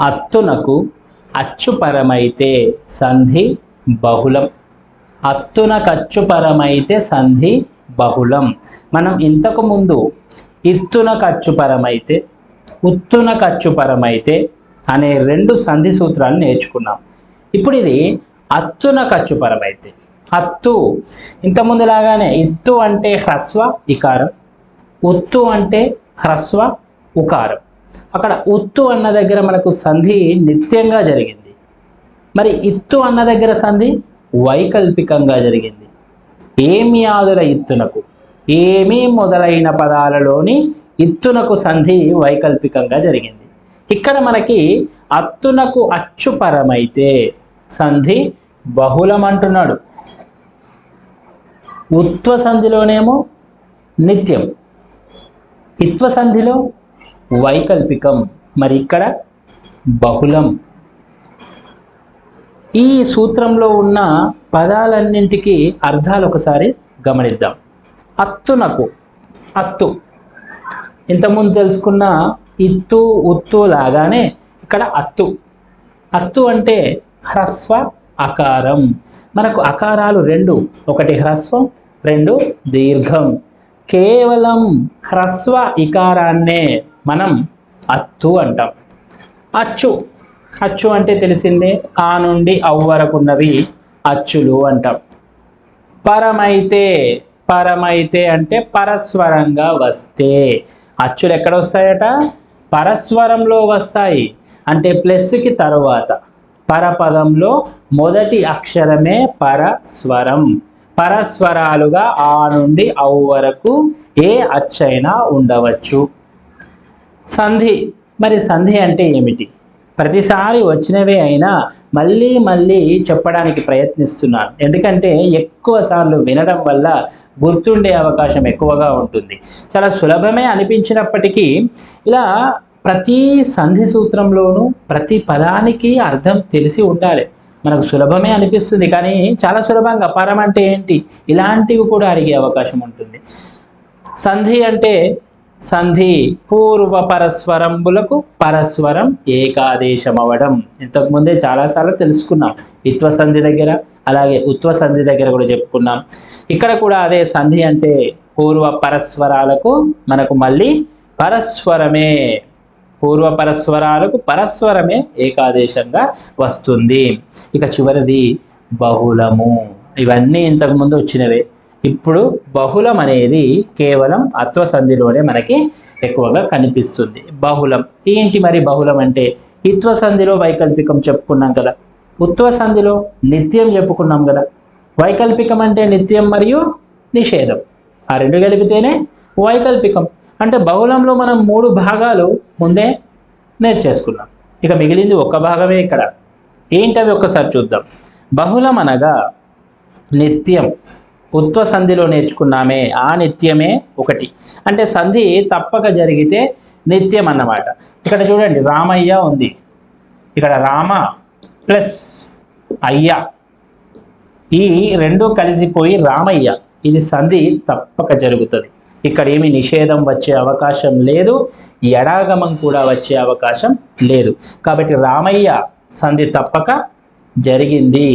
అత్తునకు అచ్చుపరమైతే సంధి బహుళం. అత్తునకు అచ్చుపరమైతే సంధి బహుళం. మనం ఇంతకు ముందు ఇత్తున ఖర్చుపరమైతే ఉత్తున ఖర్చుపరమైతే అనే రెండు సంధి సూత్రాలు నేర్చుకున్నాం. ఇప్పుడు ఇది అత్తున ఖర్చుపరమైతే అత్తు ఇంతకుముందులాగానే ఇత్తు అంటే హ్రస్వ ఇకారం. ఉత్తు అంటే హ్రస్వ ఉకారం. అక్కడ ఉత్తు అన్న దగ్గర మనకు సంధి నిత్యంగా జరిగింది. మరి ఇత్తు అన్న దగ్గర సంధి వైకల్పికంగా జరిగింది. ఏమి ఆదుల ఇత్తునకు? ఏమీ మొదలైన పదాలలోని ఇత్తునకు సంధి వైకల్పికంగా జరిగింది. ఇక్కడ మనకి అత్తునకు అచ్చుపరమైతే సంధి బహుళం అంటున్నాడు ఉత్వ సంధిలోనేమో నిత్యం. ఇత్వ సంధిలో వైకల్పికం. మరి ఇక్కడ బహుళం. ఈ సూత్రంలో ఉన్న పదాలన్నింటికి అర్థాలు ఒకసారి గమనిద్దాం అత్తునకు అత్తు. ఇంతకుముందు తెలుసుకున్న ఇత్తు ఉత్తు లాగానే ఇక్కడ అత్తు. అత్తు అంటే హ్రస్వ అకారం. మనకు అకారాలు రెండు. ఒకటి హ్రస్వం రెండు దీర్ఘం. కేవలం హ్రస్వ ఇకారాన్నే మనం అత్తు అంటాం. అచ్చు. అచ్చు అంటే తెలిసిందే ఆ నుండి అవ్ వరకున్నవి అచ్చులు అంటాం. పరమైతే పరమైతే అంటే పరస్వరంగా వస్తే. అచ్చులు ఎక్కడ వస్తాయట? పరస్వరంలో వస్తాయి. అంటే ప్లస్కి తరువాత. పరపదంలో మొదటి అక్షరమే పరస్వరం. పరస్వరాలుగా ఆ నుండి ఔ వరకు ఏ అచ్చైనా ఉండవచ్చు. సంధి. మరి సంధి అంటే ఏమిటి? ప్రతిసారి వచ్చినవే అయినా మళ్ళీ మళ్ళీ చెప్పడానికి ప్రయత్నిస్తున్నాను ఎందుకంటే ఎక్కువ సార్లు వినడం వల్ల గుర్తుండే అవకాశం ఎక్కువగా ఉంటుంది. చాలా సులభమే అనిపించినప్పటికీ ఇలా ప్రతి సంధి సూత్రంలోనూ ప్రతి పదానికి అర్థం తెలిసి ఉండాలి. మనకు సులభమే అనిపిస్తుంది కానీ చాలా సులభంగా. పరం అంటే ఏంటి? ఇలాంటివి కూడా అడిగే అవకాశం ఉంటుంది. సంధి అంటే సంధి పూర్వ పరస్వరంబులకు పరస్వరం ఏకాదేశం అవడం ఇంతకుముందే చాలాసార్లు తెలుసుకున్నాం. ఇత్వ సంధి దగ్గర అలాగే ఉత్వ సంధి దగ్గర కూడా చెప్పుకున్నాం. ఇక్కడ కూడా అదే సంధి అంటే పూర్వ పరస్వరాలకు మనకు మళ్ళీ పరస్వరమే పూర్వ పరస్వరాలకు పరస్వరమే ఏకాదేశంగా వస్తుంది. ఇక చివరిది బహుళము. ఇవన్నీ ఇంతకుముందు వచ్చినవే. ఇప్పుడు బహుళం అనేది కేవలం అత్వ సంధిలోనే మనకి ఎక్కువగా కనిపిస్తుంది. బహుళం. ఏంటి మరి బహుళం అంటే? ఇత్వ సంధిలో వైకల్పికం చెప్పుకున్నాం కదా. ఉత్వ సంధిలో నిత్యం చెప్పుకున్నాం కదా. వైకల్పికం అంటే నిత్యం మరియు నిషేధం. ఆ రెండు కలిపితేనే వైకల్పికం. అంటే బహుళంలో మనం మూడు భాగాలు ముందే నేర్చేసుకున్నాం. ఇక మిగిలింది ఒక భాగమే ఇక్కడ. ఏంటవి ఒక్కసారి చూద్దాం. బహుళం అనగా నిత్యం. ఉత్వ సంధిలో నేర్చుకున్నామే ఆ నిత్యమే ఒకటి. అంటే సంధి తప్పక జరిగితే నిత్యం అన్నమాట. ఇక్కడ చూడండి రామయ్య ఉంది. ఇక్కడ రామ ప్లస్ అయ్య. ఈ రెండు కలిసిపోయి రామయ్య. ఇది సంధి తప్పక జరుగుతుంది. ఇక్కడ ఏమి నిషేధం వచ్చే అవకాశం లేదు. ఎడాగమం కూడా వచ్చే అవకాశం లేదు. కాబట్టి రామయ్య సంధి తప్పక జరిగింది.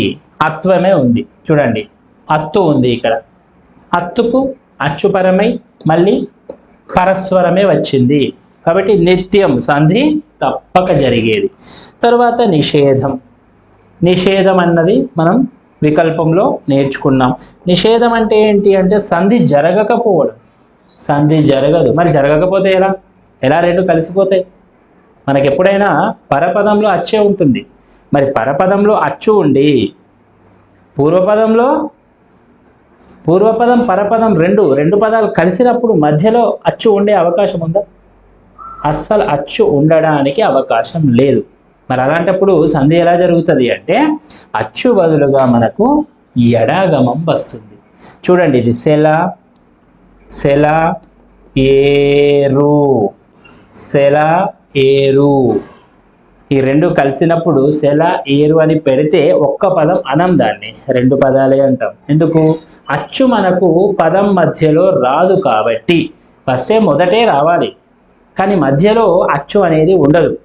అత్వమే ఉంది. చూడండి. అత్తు ఉంది ఇక్కడ. అత్తుకు అచ్చుపరమై మళ్ళీ పరస్వరమే వచ్చింది. కాబట్టి నిత్యం సంధి తప్పక జరిగేది. తరువాత నిషేధం. నిషేధం అన్నది మనం వికల్పంలో నేర్చుకున్నాం. నిషేధం అంటే ఏంటి అంటే సంధి జరగకపోవడం. సంధి జరగదు. మరి జరగకపోతే ఎలా? ఎలా రెండు కలిసిపోతాయి? మనకి ఎప్పుడైనా పరపదంలో అచ్చే ఉంటుంది. మరి పరపదంలో అచ్చు ఉండి పూర్వపదంలో పూర్వపదం పరపదం రెండు రెండు పదాలు కలిసినప్పుడు మధ్యలో అచ్చు ఉండే అవకాశం ఉందా? అస్సలు అచ్చు ఉండడానికి అవకాశం లేదు. మరి అలాంటప్పుడు సంధి ఎలా జరుగుతుంది అంటే అచ్చు బదులుగా మనకు ఎడాగమం వస్తుంది. చూడండి ఇది సెల సెల ఏరు. సెల ఏరు. ఈ రెండు కలిసినప్పుడు సెల ఏరు అని పెడితే ఒక్క పదం అనం దాన్ని. రెండు పదాలే అంటాం. ఎందుకు? అచ్చు మనకు పదం మధ్యలో రాదు కాబట్టి. వస్తే మొదటే రావాలి. కానీ మధ్యలో అచ్చు అనేది ఉండదు.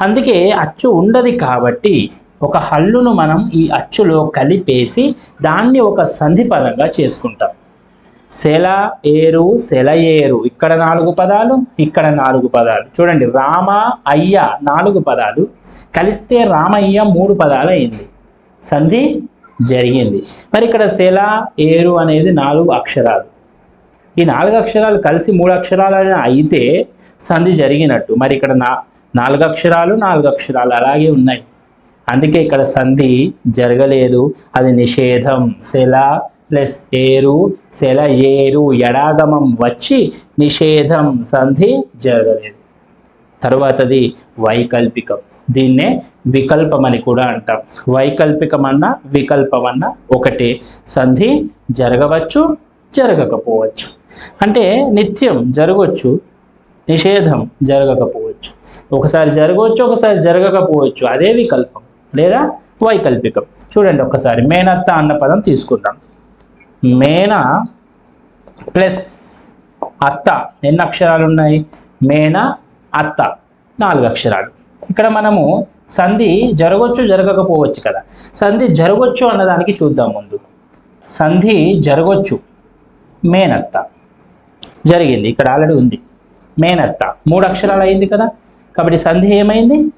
అందుకే అచ్చు ఉండదు కాబట్టి ఒక హల్లును మనం ఈ అచ్చులో కలిపేసి దాన్ని ఒక సంధిపదంగా చేసుకుంటాం. సెల ఏరు సెల ఏరు. ఇక్కడ నాలుగు పదాలు ఇక్కడ నాలుగు పదాలు. చూడండి రామ అయ్య నాలుగు పదాలు. కలిస్తే రామయ్య మూడు పదాలు అయింది సంధి జరిగింది. మరి ఇక్కడ సెల ఏరు అనేది నాలుగు అక్షరాలు. ఈ నాలుగు అక్షరాలు కలిసి మూడు అక్షరాలు అయితే సంధి జరిగినట్టు. మరి ఇక్కడ నా నాలుగు అక్షరాలు నాలుగు అక్షరాలు అలాగే ఉన్నాయి. అందుకే ఇక్కడ సంధి జరగలేదు. అది నిషేధం. సెల ప్లస్ ఏరు సెల ఏరు ఎడాగమం వచ్చి నిషేధం సంధి జరగలేదు. తర్వాతది వైకల్పికం. దీన్నే వికల్పం అని కూడా అంటాం. వైకల్పికం అన్న వికల్పం అన్న ఒకటే. సంధి జరగవచ్చు జరగకపోవచ్చు. అంటే నిత్యం జరగవచ్చు నిషేధం జరగకపోవచ్చు. ఒకసారి జరగవచ్చు ఒకసారి జరగకపోవచ్చు. అదే వికల్పం లేదా వైకల్పికం. చూడండి ఒకసారి మేనత్త అన్న పదం తీసుకుందాం. మేన ప్లస్ అత్త. ఎన్ని అక్షరాలు ఉన్నాయి? మేన అత్త. నాలుగు అక్షరాలు. ఇక్కడ మనము సంధి జరగవచ్చు జరగకపోవచ్చు కదా. సంధి జరగొచ్చు అన్నదానికి చూద్దాం ముందు. సంధి జరగవచ్చు మేనత్త. జరిగింది. ఇక్కడ ఆల్రెడీ ఉంది. మేనత్త. మూడు అక్షరాలు అయింది కదా. కాబట్టి సంధి ఏమైంది?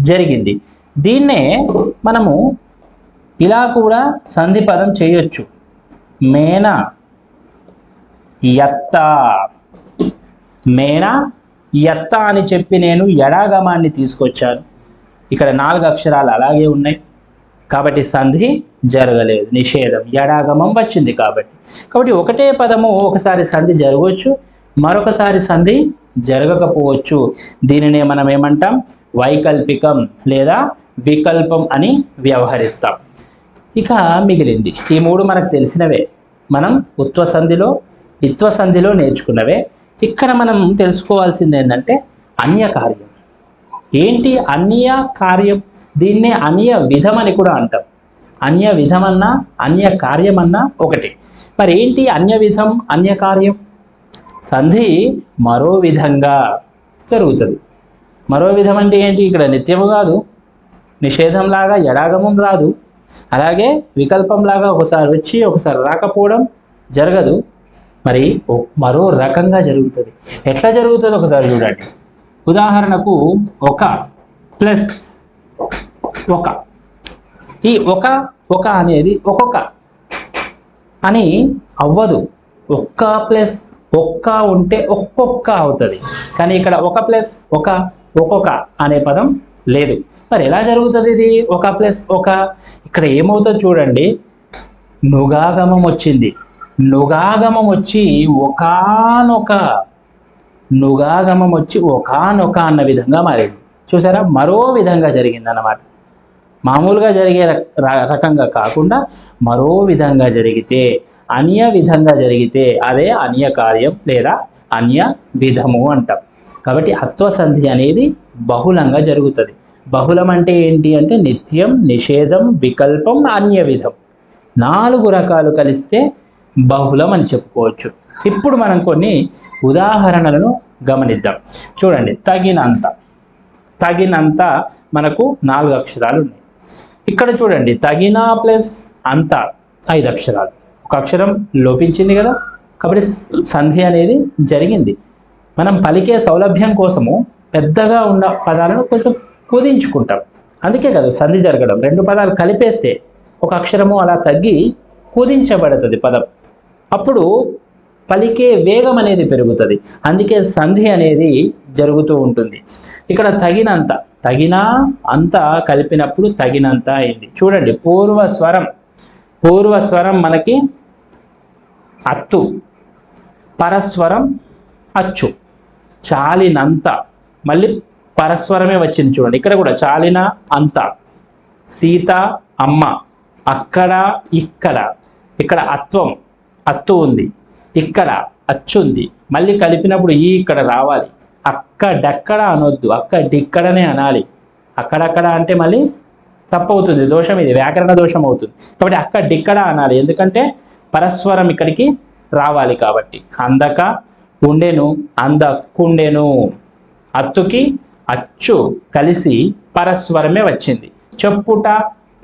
జరిగింది. దీన్నే మనము ఇలా కూడా సంధి పదం చేయొచ్చు. మేన ఎత్త మేన ఎత్త అని చెప్పి నేను ఎడాగమాన్ని తీసుకొచ్చాను. ఇక్కడ నాలుగు అక్షరాలు అలాగే ఉన్నాయి. కాబట్టి సంధి జరగలేదు నిషేధం ఎడాగమం వచ్చింది కాబట్టి. కాబట్టి ఒకటే పదము ఒకసారి సంధి జరగవచ్చు మరొకసారి సంధి జరగకపోవచ్చు. దీనినే మనం ఏమంటాం? వైకల్పికం లేదా వికల్పం అని వ్యవహరిస్తాం. ఇక మిగిలింది. ఈ మూడు మనకు తెలిసినవే. మనం ఉత్వ సంధిలో ఇత్వ సంధిలో నేర్చుకున్నవే. ఇక్కడ మనం తెలుసుకోవాల్సింది ఏంటంటే అన్య కార్యం. ఏంటి అన్య కార్యం? దీన్నే అన్య విధం అని కూడా అంటాం. అన్య విధమన్నా అన్య కార్యమన్నా ఒకటి. మరి ఏంటి అన్య విధం అన్య కార్యం? సంధి మరో విధంగా జరుగుతుంది. మరో విధం అంటే ఏంటి? ఇక్కడ నిత్యము కాదు. నిషేధంలాగా ఎడాగమం రాదు. అలాగే వికల్పంలాగా ఒకసారి వచ్చి ఒకసారి రాకపోవడం జరగదు. మరి మరో రకంగా జరుగుతుంది. ఎట్లా జరుగుతుంది ఒకసారి చూడండి. ఉదాహరణకు ఒక ప్లస్ ఒక. ఈ ఒక ఒక అనేది ఒక్కొక్క అని అవ్వదు. ఒక్క ప్లస్ ఒక్క ఉంటే ఒక్కొక్క అవుతుంది. కానీ ఇక్కడ ఒక ప్లస్ ఒక ఒక్కొక్క అనే పదం లేదు. మరి ఎలా జరుగుతుంది ఇది? ఒక ప్లస్ ఒక ఇక్కడ ఏమవుతుంది చూడండి. నుగాగమం వచ్చింది. నుగాగమం వచ్చి ఒకానొక నుగాగమం వచ్చి ఒకనొక అన్న విధంగా మారింది. చూసారా? మరో విధంగా జరిగింది అన్నమాట మామూలుగా జరిగే రక- రకంగా కాకుండా మరో విధంగా జరిగితే అన్య విధంగా జరిగితే అదే అన్య కార్యం లేదా అన్య విధము అంటాం. కాబట్టి అత్వ సంధి అనేది బహుళంగా జరుగుతుంది. బహుళం అంటే ఏంటి అంటే నిత్యం నిషేధం వికల్పం అన్య విధం నాలుగు రకాలు కలిస్తే బహుళం అని చెప్పుకోవచ్చు. ఇప్పుడు మనం కొన్ని ఉదాహరణలను గమనిద్దాం. చూడండి తగినంత. తగినంత మనకు నాలుగు అక్షరాలు ఉన్నాయి. ఇక్కడ చూడండి తగిన ప్లస్ అంత ఐదు అక్షరాలు. ఒక అక్షరం లోపించింది కదా కాబట్టి సంధి అనేది జరిగింది. మనం పలికే సౌలభ్యం కోసము పెద్దగా ఉన్న పదాలను కొంచెం కుదించుకుంటాం. అందుకే కదా సంధి జరగడం. రెండు పదాలు కలిపేస్తే ఒక అక్షరము అలా తగ్గి కుదించబడుతుంది పదం. అప్పుడు పలికే వేగం అనేది పెరుగుతుంది. అందుకే సంధి అనేది జరుగుతూ ఉంటుంది. ఇక్కడ తగినంత తగిన అంత కలిపినప్పుడు తగినంత అయింది. చూడండి పూర్వ స్వరం. పూర్వ స్వరం మనకి అత్తు పరస్వరం అచ్చు చాలినంత. మళ్ళీ పరస్వరమే వచ్చింది చూడండి. ఇక్కడ కూడా చాలిన అంత సీత అమ్మ అక్కడ ఇక్కడ. ఇక్కడ అత్వం అత్తు ఉంది. ఇక్కడ అచ్చుంది మళ్ళీ కలిపినప్పుడు ఈ ఇక్కడ రావాలి. అక్కడక్కడ అనొద్దు. అక్కడిక్కడనే అనాలి. అక్కడక్కడ అంటే మళ్ళీ తప్పవుతుంది. దోషం ఇది. వ్యాకరణ దోషం అవుతుంది. కాబట్టి అక్కడిక్కడ అనాలి. ఎందుకంటే పరస్వరం ఇక్కడికి రావాలి కాబట్టి. అందక ఉండెను అందకుండెను. అత్తుకి అచ్చు కలిసి పరస్వరమే వచ్చింది. చెప్పుట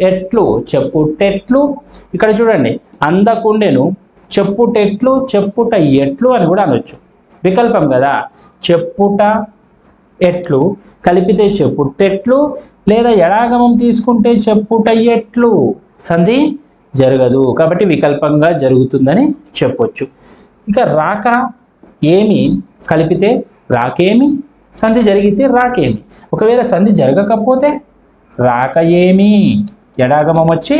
ఎట్లు? చెప్పుటెట్లు. ఇక్కడ చూడండి అందకుండెను చెప్పుటెట్లు చెప్పుట ఎట్లు అని కూడా అనొచ్చు. వికల్పం కదా. చెప్పుట ఎట్లు కలిపితే చెప్పుటెట్లు లేదా ఎడాగమం తీసుకుంటే చెప్పుట ఎట్లు? సంధి జరగదు. కాబట్టి వికల్పంగా జరుగుతుందని చెప్పొచ్చు. ఇక రాక ఏమి? కలిపితే రాకేమి? సంధి జరిగితే రాకేమి. ఒకవేళ సంధి జరగకపోతే రాక ఏమి ఎడాగమం వచ్చి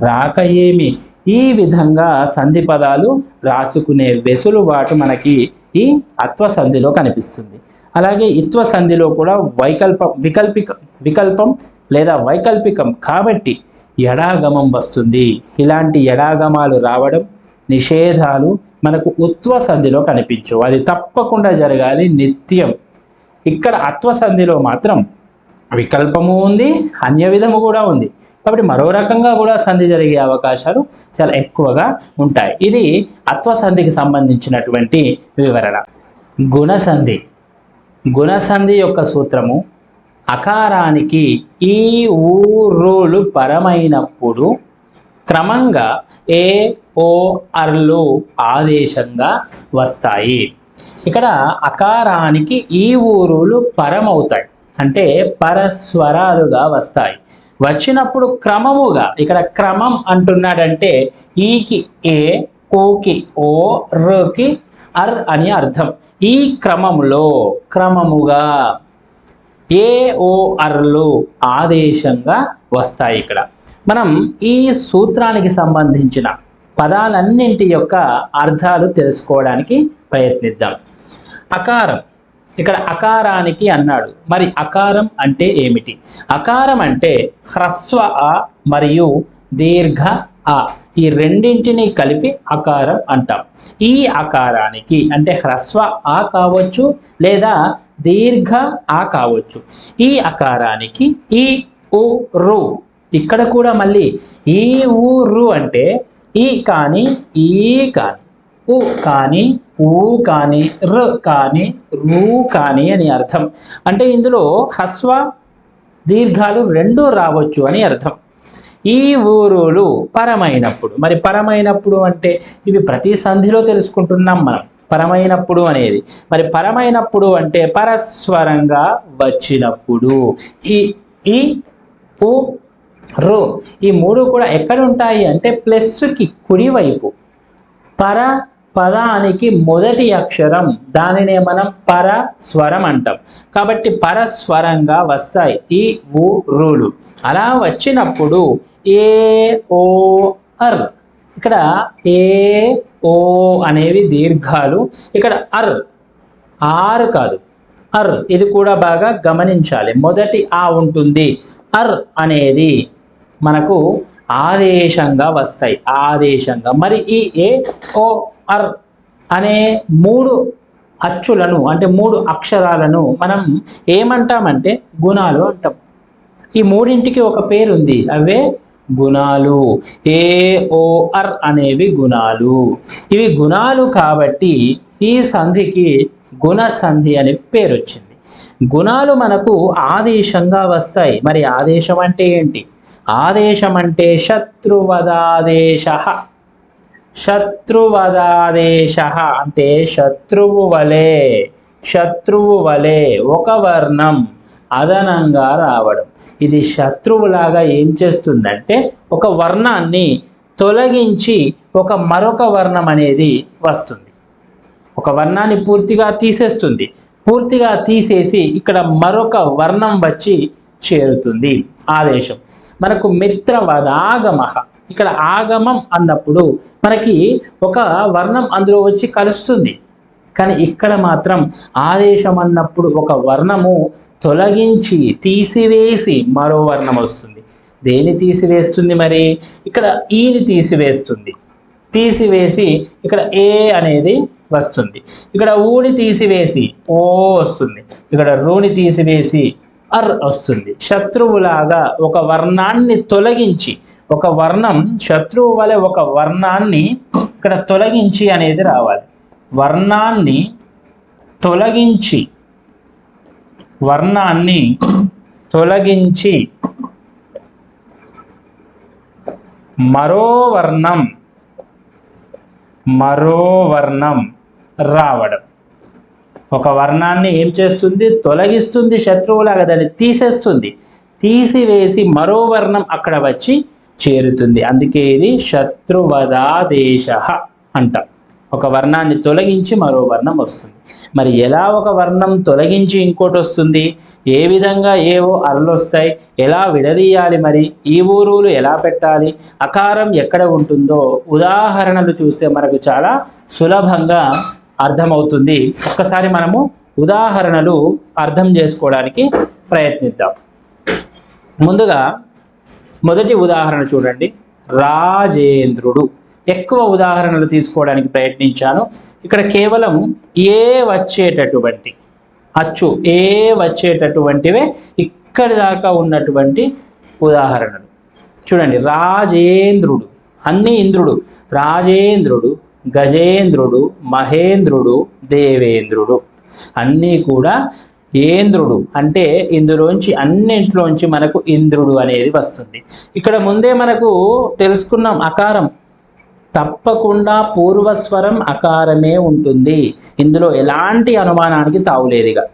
రాక ఏమి ఈ విధంగా సంధి పదాలు రాసుకునే వెసులుబాటు మనకి ఈ అత్వ సంధిలో కనిపిస్తుంది. అలాగే ఇత్వ సంధిలో కూడా వైకల్పం వికల్పిక వికల్పం లేదా వైకల్పికం కాబట్టి ఎడాగమం వస్తుంది. ఇలాంటి ఎడాగమాలు రావడం నిషేధాలు మనకు ఉత్వ సంధిలో కనిపించవు. అది తప్పకుండా జరగాలి నిత్యం. ఇక్కడ అత్వ సంధిలో మాత్రం వికల్పము ఉంది అన్య విధము కూడా ఉంది. కాబట్టి మరో రకంగా కూడా సంధి జరిగే అవకాశాలు చాలా ఎక్కువగా ఉంటాయి. ఇది అత్వ సంధికి సంబంధించినటువంటి వివరణ. గుణసంధి గుణసంధి యొక్క సూత్రము అకారానికి ఈ ఊరులు పరమైనప్పుడు క్రమంగా ఏ ఓ అర్లు ఆదేశంగా వస్తాయి. ఇక్కడ అకారానికి ఈ ఊరులు పరమవుతాయి. అంటే పరస్వరాలుగా వస్తాయి. వచ్చినప్పుడు క్రమముగా ఇక్కడ క్రమం అంటున్నాడంటే ఈకి ఏ ఓకి ఓ రుకి అర్ అని అర్థం. ఈ క్రమంలో క్రమముగా ఏ ఓ అర్లు ఆదేశంగా వస్తాయి ఇక్కడ. మనం ఈ సూత్రానికి సంబంధించిన పదాలన్నింటి యొక్క అర్థాలు తెలుసుకోవడానికి ప్రయత్నిద్దాం. అకారం. ఇక్కడ అకారానికి అన్నాడు. మరి అకారం అంటే ఏమిటి? అకారం అంటే హ్రస్వ ఆ మరియు దీర్ఘ ఆ. ఈ రెండింటిని కలిపి అకారం అంటాం. ఈ అకారానికి అంటే హ్రస్వ ఆ కావచ్చు లేదా దీర్ఘ ఆ కావచ్చు. ఈ అకారానికి ఈ ఉ రు. ఇక్కడ కూడా మళ్ళీ ఈ ఊ రు అంటే ఈ కానీ ఈ కానీ. ఉ కానీ ఊ కానీ ర్ కానీ రూ కానీ అని అర్థం. అంటే ఇందులో హస్వ దీర్ఘాలు రెండూ రావచ్చు అని అర్థం. ఈ ఊరులు పరమైనప్పుడు. మరి పరమైనప్పుడు అంటే ఇవి ప్రతి సంధిలో తెలుసుకుంటున్నాం మనం. పరమైనప్పుడు అనేది. మరి పరమైనప్పుడు అంటే పరస్వరంగా వచ్చినప్పుడు. ఈ ఈ ఉ రు ఈ మూడు కూడా ఎక్కడ ఉంటాయి అంటే ప్లస్కి కుడివైపు పర పదానికి మొదటి అక్షరం. దానినే మనం పర స్వరం అంటాం. కాబట్టి పరస్వరంగా వస్తాయి ఈ ఊ రులు అలా వచ్చినప్పుడు ఏ ఓ అర్. ఇక్కడ ఏ ఓ అనేవి దీర్ఘాలు. ఇక్కడ అర్ ఆర్ కాదు. అర్ ఇది కూడా బాగా గమనించాలి. మొదటి ఆ ఉంటుంది. అర్ అనేది మనకు ఆదేశంగా వస్తాయి. ఆదేశంగా. మరి ఈ ఏ ఓ అర్ అనే మూడు అచ్చులను అంటే మూడు అక్షరాలను మనం ఏమంటామంటే గుణాలు అంటాం. ఈ మూడింటికి ఒక పేరు ఉంది అవే గుణాలు. ఏ ఓ అర్ అనేవి గుణాలు. ఇవి గుణాలు కాబట్టి ఈ సంధికి గుణ సంధి అనే పేరు వచ్చింది గుణాలు మనకు ఆదేశంగా వస్తాయి. మరి ఆదేశం అంటే ఏంటి? ఆదేశం అంటే శత్రువదాదేశ. శత్రువదాదేశ అంటే శత్రువు వలె శత్రువు వలె ఒక వర్ణం అదనంగా రావడం. ఇది శత్రువులాగా ఏం చేస్తుందంటే ఒక వర్ణాన్ని తొలగించి ఒక మరొక వర్ణం అనేది వస్తుంది. ఒక వర్ణాన్ని పూర్తిగా తీసేస్తుంది. పూర్తిగా తీసేసి ఇక్కడ మరొక వర్ణం వచ్చి చేరుతుంది. ఆదేశం. మనకు మిత్రవదాగమ ఇక్కడ ఆగమం అన్నప్పుడు మనకి ఒక వర్ణం అందులో వచ్చి కలుస్తుంది. కానీ ఇక్కడ మాత్రం ఆదేశం అన్నప్పుడు ఒక వర్ణము తొలగించి తీసివేసి మరో వర్ణం వస్తుంది. దేని తీసివేస్తుంది మరి? ఇక్కడ ఈని తీసివేస్తుంది. తీసివేసి ఇక్కడ ఏ అనేది వస్తుంది. ఇక్కడ ఊని తీసివేసి ఓ వస్తుంది. ఇక్కడ రూని తీసివేసి అర్ వస్తుంది. శత్రువులాగా ఒక వర్ణాన్ని తొలగించి ఒక వర్ణం శత్రువు వలె ఒక వర్ణాన్ని ఇక్కడ తొలగించి అనేది రావాలి. వర్ణాన్ని తొలగించి వర్ణాన్ని తొలగించి మరో వర్ణం మరో వర్ణం రావడం. ఒక వర్ణాన్ని ఏం చేస్తుంది? తొలగిస్తుంది శత్రువులాగా దాన్ని తీసేస్తుంది. తీసివేసి మరో వర్ణం అక్కడ వచ్చి చేరుతుంది. అందుకే ఇది శత్రువదాదేశ అంట. ఒక వర్ణాన్ని తొలగించి మరో వర్ణం వస్తుంది. మరి ఎలా ఒక వర్ణం తొలగించి ఇంకోటి వస్తుంది? ఏ విధంగా ఏవో అరలు వస్తాయి? ఎలా విడదీయాలి మరి? ఈ ఊరులు ఎలా పెట్టాలి? అకారం ఎక్కడ ఉంటుందో ఉదాహరణలు చూస్తే మనకు చాలా సులభంగా అర్థమవుతుంది. ఒక్కసారి మనము ఉదాహరణలు అర్థం చేసుకోవడానికి ప్రయత్నిద్దాం. ముందుగా మొదటి ఉదాహరణ చూడండి. రాజేంద్రుడు. ఎక్కువ ఉదాహరణలు తీసుకోవడానికి ప్రయత్నించాను. ఇక్కడ కేవలం ఏ వచ్చేటటువంటి అచ్చు ఏ వచ్చేటటువంటివే ఇక్కడి దాకా ఉన్నటువంటి ఉదాహరణలు. చూడండి రాజేంద్రుడు అన్ని ఇంద్రుడు రాజేంద్రుడు గజేంద్రుడు మహేంద్రుడు దేవేంద్రుడు అన్నీ కూడా ఏంద్రుడు అంటే ఇందులోంచి అన్నింటిలోంచి మనకు ఇంద్రుడు అనేది వస్తుంది. ఇక్కడ ముందే మనకు తెలుసుకున్నాం అకారం. తప్పకుండా పూర్వస్వరం అకారమే ఉంటుంది. ఇందులో ఎలాంటి అనుమానానికి తావులేదుగా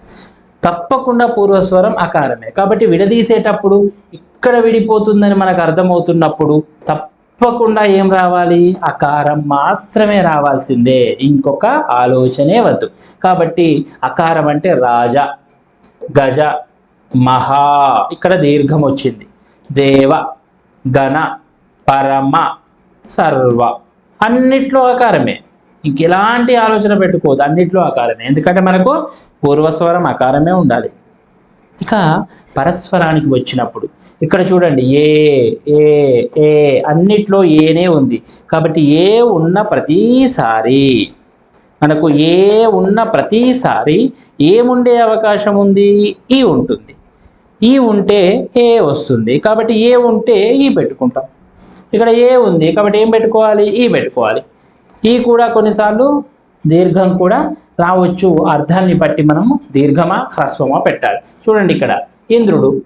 తప్పకుండా పూర్వస్వరం అకారమే. కాబట్టి విడదీసేటప్పుడు ఇక్కడ విడిపోతుందని మనకు అర్థమవుతున్నప్పుడు తప్పకుండా ఏం రావాలి? అకారం మాత్రమే రావాల్సిందే. ఇంకొక ఆలోచనే వద్దు. కాబట్టి అకారం అంటే రాజా. గజ మహా. ఇక్కడ దీర్ఘం వచ్చింది. దేవ గణ పరమ సర్వ. అన్నిట్లో అకారమే ఇంకెలాంటి ఆలోచన పెట్టుకోవద్దు. అన్నిట్లో అకారమే ఎందుకంటే మనకు పూర్వస్వరం అకారమే ఉండాలి. ఇక పరస్వరానికి వచ్చినప్పుడు ఇక్కడ చూడండి ఏ ఏ ఏ అన్నిట్లో ఏనే ఉంది. కాబట్టి ఏ ఉన్న ప్రతిసారి మనకు ఏ ఉన్న ప్రతిసారి ఏముండే అవకాశం ఉంది? ఈ ఉంటుంది. ఈ ఉంటే ఏ వస్తుంది? కాబట్టి ఏ ఉంటే ఈ పెట్టుకుంటాం. ఇక్కడ ఏ ఉంది? కాబట్టి ఏం పెట్టుకోవాలి? ఈ పెట్టుకోవాలి. ఈ కూడా కొన్నిసార్లు దీర్ఘం కూడా రావచ్చు. అర్థాన్ని బట్టి మనము దీర్ఘమా హ్రస్వమా పెట్టాలి. చూడండి ఇక్కడ. ఇంద్రుడు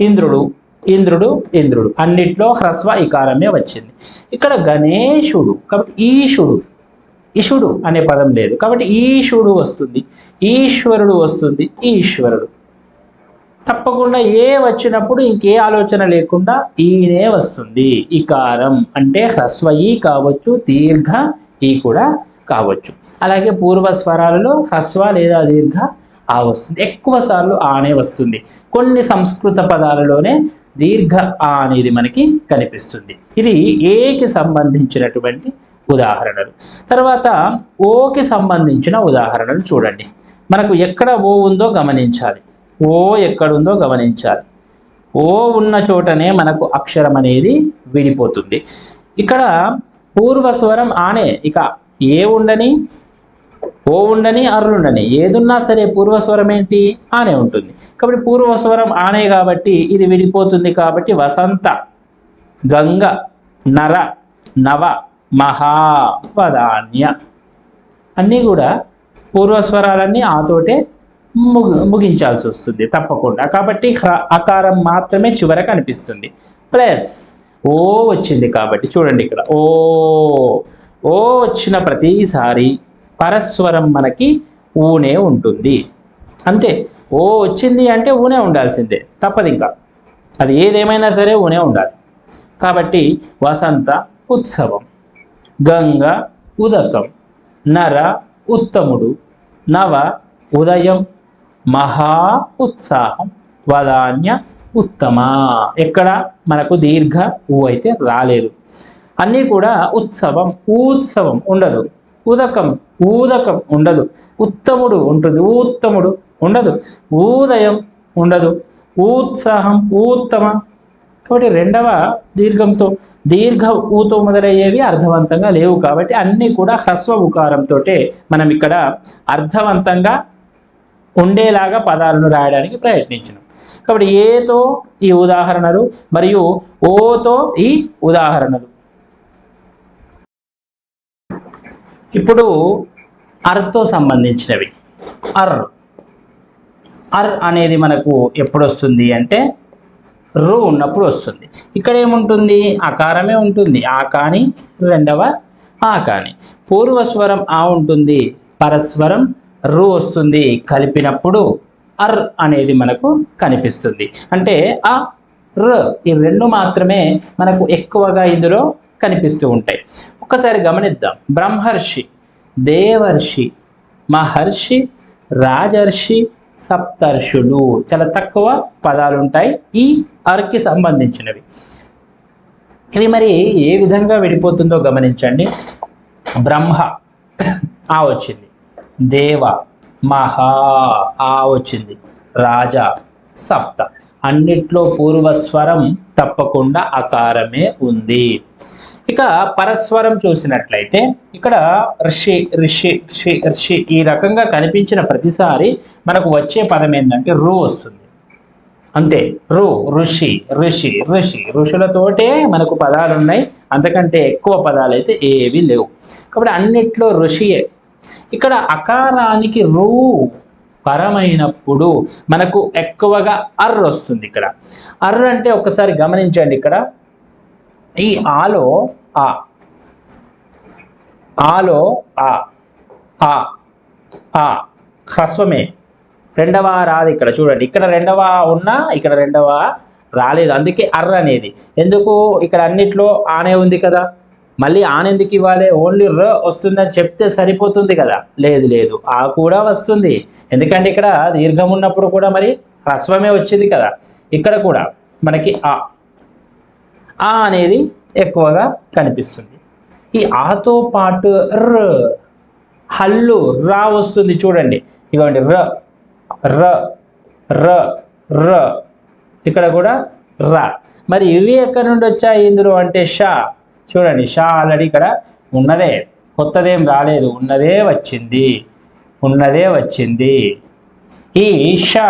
ఇంద్రుడు ఇంద్రుడు ఇంద్రుడు. అన్నిట్లో హ్రస్వ ఇకారమే వచ్చింది. ఇక్కడ గణేశుడు కాబట్టి ఈశుడు. ఇషుడు అనే పదం లేదు. కాబట్టి ఈశుడు వస్తుంది. ఈశ్వరుడు వస్తుంది. ఈశ్వరుడు. తప్పకుండా ఏ వచ్చినప్పుడు ఇంకే ఆలోచన లేకుండా ఈనే వస్తుంది. ఇకారం అంటే హ్రస్వ ఈ కావచ్చు దీర్ఘ ఈ కూడా కావచ్చు. అలాగే పూర్వ స్వరాలలో హ్రస్వ లేదా దీర్ఘ ఆ వస్తుంది. ఎక్కువ సార్లు ఆనే వస్తుంది. కొన్ని సంస్కృత పదాలలోనే దీర్ఘ ఆ అనేది మనకి కనిపిస్తుంది. ఇది ఏకి సంబంధించినటువంటి ఉదాహరణలు. తర్వాత ఓకి సంబంధించిన ఉదాహరణలు చూడండి. మనకు ఎక్కడ ఓ ఉందో గమనించాలి. ఓ ఎక్కడుందో గమనించాలి. ఓ ఉన్న చోటనే మనకు అక్షరం అనేది విడిపోతుంది. ఇక్కడ పూర్వస్వరం ఆనే ఇక ఏ ఉండని ఓ ఉండని అర్రుండని ఏదున్నా సరే పూర్వస్వరం ఏంటి? ఆనే ఉంటుంది. కాబట్టి పూర్వస్వరం ఆనే కాబట్టి ఇది విడిపోతుంది కాబట్టి వసంత గంగ నర నవ మహా వదాన్య అన్నీ కూడా పూర్వస్వరాలన్నీ ఆతోటే ముగి ముగించాల్సి వస్తుంది తప్పకుండా. కాబట్టి హ్ర- అకారం మాత్రమే చివర కనిపిస్తుంది ప్లస్ ఓ వచ్చింది కాబట్టి చూడండి ఇక్కడ. ఓ ఓ వచ్చిన ప్రతిసారి పరస్వరం మనకి ఊనే ఉంటుంది. అంతే. ఓ వచ్చింది అంటే ఊనే ఉండాల్సిందే. తప్పదు ఇంకా. అది ఏదేమైనా సరే ఊనే ఉండాలి. కాబట్టి వసంత ఉత్సవం. గంగ ఉదకం. నర ఉత్తముడు. నవ ఉదయం. మహా ఉత్సాహం. వదాన్య ఉత్తమ. ఎక్కడ? మనకు దీర్ఘ ఊ అయితే రాలేదు. అన్నీ కూడా ఉత్సవం ఊత్సవం ఉండదు. ఉదకం ఊదకం ఉండదు. ఉత్తముడు ఉంటుంది. ఉత్తముడు ఉండదు. ఊదయం ఉండదు. ఉత్సాహం ఉత్తమ కాబట్టి రెండవ దీర్ఘంతో దీర్ఘ ఊతో మొదలయ్యేవి అర్థవంతంగా లేవు కాబట్టి అన్నీ కూడా హ్రస్వ ఉకారంతో మనం ఇక్కడ అర్థవంతంగా ఉండేలాగా పదాలను రాయడానికి ప్రయత్నించినాం. కాబట్టి ఏతో ఈ ఉదాహరణలు మరియు ఓతో ఈ ఉదాహరణలు. ఇప్పుడు అర్తో సంబంధించినవి. అర్. అర్ అనేది మనకు ఎప్పుడొస్తుంది అంటే రు ఉన్నప్పుడు వస్తుంది. ఇక్కడ ఏముంటుంది? అకారమే ఉంటుంది. ఆ కాని రెండవ ఆ కాని. పూర్వస్వరం ఆ ఉంటుంది. పరస్వరం రు వస్తుంది. కలిపినప్పుడు అర్ అనేది మనకు కనిపిస్తుంది. అంటే ఆ ర ఈ రెండు మాత్రమే మనకు ఎక్కువగా ఇందులో కనిపిస్తూ ఉంటాయి. ఒక్కసారి గమనిద్దాం. బ్రహ్మర్షి దేవర్షి మహర్షి రాజర్షి సప్తర్షులు. చాలా తక్కువ పదాలు ఉంటాయి ఈ అర్కి సంబంధించినవి. ఇవి మరి ఏ విధంగా విడిపోతుందో గమనించండి. బ్రహ్మ ఆ వచ్చింది. దేవ మహా ఆ వచ్చింది. రాజా సప్త. అన్నిట్లో పూర్వస్వరం తప్పకుండా అకారమే ఉంది. ఇక పరస్వరం చూసినట్లయితే ఇక్కడ ఋషి ఋషి ఋషి ఋషి ఈ రకంగా కనిపించిన ప్రతిసారి మనకు వచ్చే పదం ఏంటంటే రు వస్తుంది. అంతే. రు ఋషి ఋషి ఋషి. ఋషులతోటే మనకు పదాలు ఉన్నాయి. అంతకంటే ఎక్కువ పదాలు అయితే ఏవి లేవు. కాబట్టి అన్నిట్లో ఋషియే. ఇక్కడ అకారానికి రు పరమైనప్పుడు మనకు ఎక్కువగా అర్ర వస్తుంది ఇక్కడ. అర్ర అంటే ఒకసారి గమనించండి ఇక్కడ. ఈ ఆలో ఆ. ఆలో ఆ. ఆ. ఆ. హ్రస్వమే. రెండవ రాదు ఇక్కడ చూడండి. ఇక్కడ రెండవ ఉన్నా ఇక్కడ రెండవ రాలేదు. అందుకే అర్ర అనేది. ఎందుకు? ఇక్కడ అన్నిట్లో ఆనే ఉంది కదా. మళ్ళీ ఆన్ ఇవ్వాలి? ఓన్లీ ర వస్తుందని చెప్తే సరిపోతుంది కదా. లేదు లేదు. ఆ కూడా వస్తుంది. ఎందుకంటే ఇక్కడ దీర్ఘం ఉన్నప్పుడు కూడా మరి హ్రస్వమే వచ్చింది కదా. ఇక్కడ కూడా మనకి ఆ. ఆ అనేది ఎక్కువగా కనిపిస్తుంది. ఈ ఆతో పాటు ర హల్లు రా వస్తుంది చూడండి. ఇదిగోండి ర ర ర ర. ఇక్కడ కూడా రా. మరి ఇవి ఎక్కడి నుండి వచ్చాయి ఇందులో అంటే షా. చూడండి షా ఆల్రెడీ ఇక్కడ ఉన్నదే. కొత్తదేం రాలేదు. ఉన్నదే వచ్చింది. ఉన్నదే వచ్చింది. ఈ షా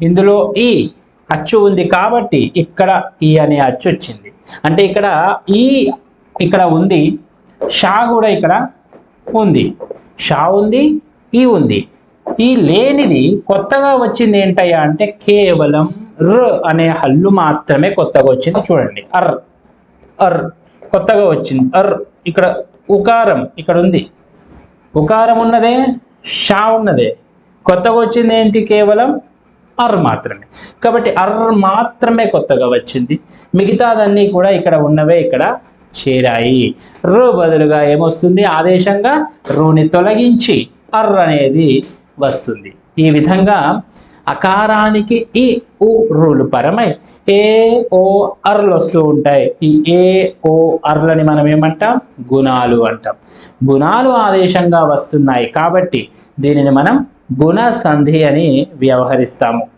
ఇందులో ఈ అచ్చు ఉంది కాబట్టి ఇక్కడ ఈ అనే అచ్చు వచ్చింది. అంటే ఇక్కడ ఈ ఇక్కడ ఉంది షా కూడా ఇక్కడ ఉంది. షా ఉంది ఈ ఉంది. ఈ లేనిది కొత్తగా వచ్చింది ఏంటయ్యా అంటే కేవలం ర్ అనే హల్లు మాత్రమే కొత్తగా వచ్చింది. చూడండి అర్ అర్ కొత్తగా వచ్చింది. అర్ ఇక్కడ ఉకారం ఇక్కడ ఉంది. ఉకారం ఉన్నదే షా ఉన్నదే. కొత్తగా వచ్చింది ఏంటి కేవలం? అర్ మాత్రమే. కాబట్టి అర్ మాత్రమే కొత్తగా వచ్చింది. మిగతాదన్నీ కూడా ఇక్కడ ఉన్నవే ఇక్కడ చేరాయి. రు బదులుగా ఏమొస్తుంది? ఆదేశంగా రూని తొలగించి అర్ అనేది వస్తుంది. ఈ విధంగా అకారానికి ఈ ఉ రూలు పరమై ఏ ఓ అర్లు వస్తూ ఉంటాయి. ఈ ఏ ఓ అర్లని మనం ఏమంటాం? గుణాలు అంటాం. గుణాలు ఆదేశంగా వస్తున్నాయి కాబట్టి దీనిని మనం గుణ సంధి అని వ్యవహరిస్తాము.